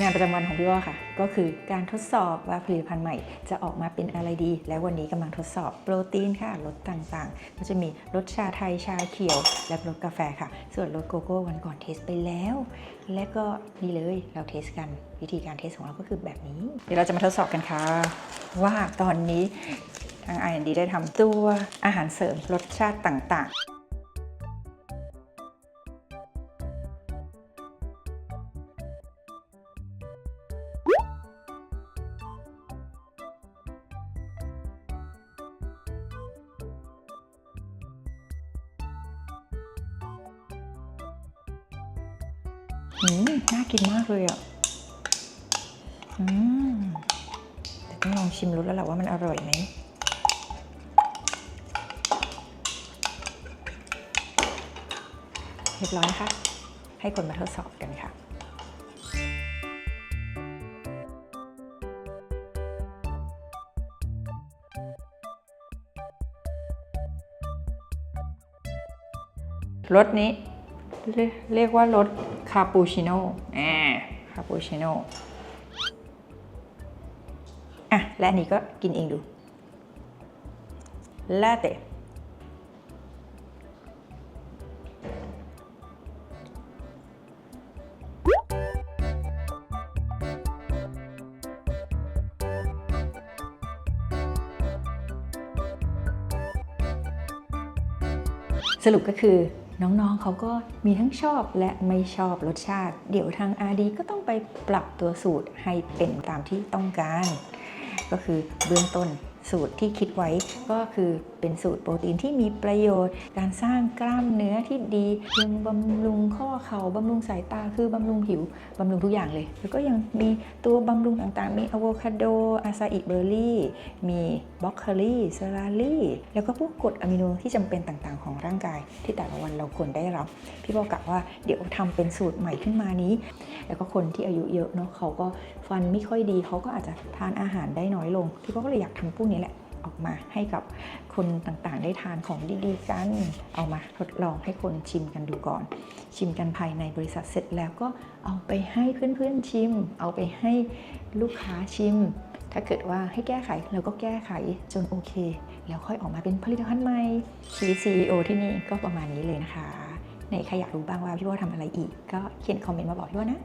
งานประจำวันของพี่ว่าค่ะ ก็คือการทดสอบว่าผลิตภัณฑ์ใหม่จะออกมาเป็นอะไรดี และวันนี้กำลังทดสอบโปรตีนค่ะรสต่างๆ ก็จะมีรสชาไทยชาเขียว และรสกาแฟค่ะ ส่วนรสโกโก้วันก่อนเทสไปแล้ว และก็นี่เลยเราเทสกันวิธีการเทสของเราก็คือแบบนี้ เดี๋ยวเราจะมาทดสอบกันค่ะ ว่าตอนนี้ทาง R&D ได้ทำตัวอาหารเสริมรสชาติต่างๆ อืมน่ากินมากเลยอะ อืมแต่ต้องลองชิมรสแล้วแหละว่ามันอร่อยไหมเรียบร้อยนะคะ ให้คนมาทดสอบกันค่ะรสนี้เรียกว่ารสาปูชิโน่อ่าคาปูชิโน่อะและอันนี้ก็กินเองดูลาเต้สรุปก็คือ น้องๆเขาก็มีทั้งชอบและไม่ชอบรสชาติ เดี๋ยวทางอาดีก็ต้องไปปรับตัวสูตรให้เป็นตามที่ต้องการ ก็คือเบื้องต้น สูตรที่คิดไว้ก็คือเป็นสูตรโปรตีนที่มีประโยชน์ การสร้างกล้ามเนื้อที่ดียังบำรุงข้อเข่าบำรุงสายตาคือบำรุงผิวบำรุงทุกอย่างเลย แล้วก็ยังมีตัวบำรุงต่างๆ มีอะโวคาโดอาซาอิเบอร์รี่มีบล็อกโคลีเซราลี่แล้วก็พวกกรดอะมิโนที่จำเป็นต่างๆ ของร่างกาย ที่แต่ละวันเราควรได้รับ พี่บอกกะว่าเดี๋ยวทำเป็นสูตรใหม่ขึ้นมานี้ แล้วก็คนที่อายุเยอะเนาะเขาก็ฟันไม่ค่อยดีเขาก็อาจจะทานอาหารได้น้อยลงพี่ก็เลยอยากทำพวกนี้แหละออกมาให้กับคนต่างๆ ได้ทานของดีๆกัน เอามาทดลองให้คนชิมกันดูก่อน ชิมกันภายในบริษัทเสร็จแล้วก็เอาไปให้เพื่อนๆชิม เอาไปให้ลูกค้าชิม ถ้าเกิดว่าให้แก้ไขเราก็แก้ไขจนโอเค แล้วค่อยออกมาเป็นผลิตภัณฑ์ใหม่ชีวิต CEO ที่นี่ก็ประมาณนี้เลยนะคะไหนใครอยากรู้บ้างว่าพี่ว่าทำอะไรอีก ก็เขียนคอมเมนต์มาบอกพี่ว่านะ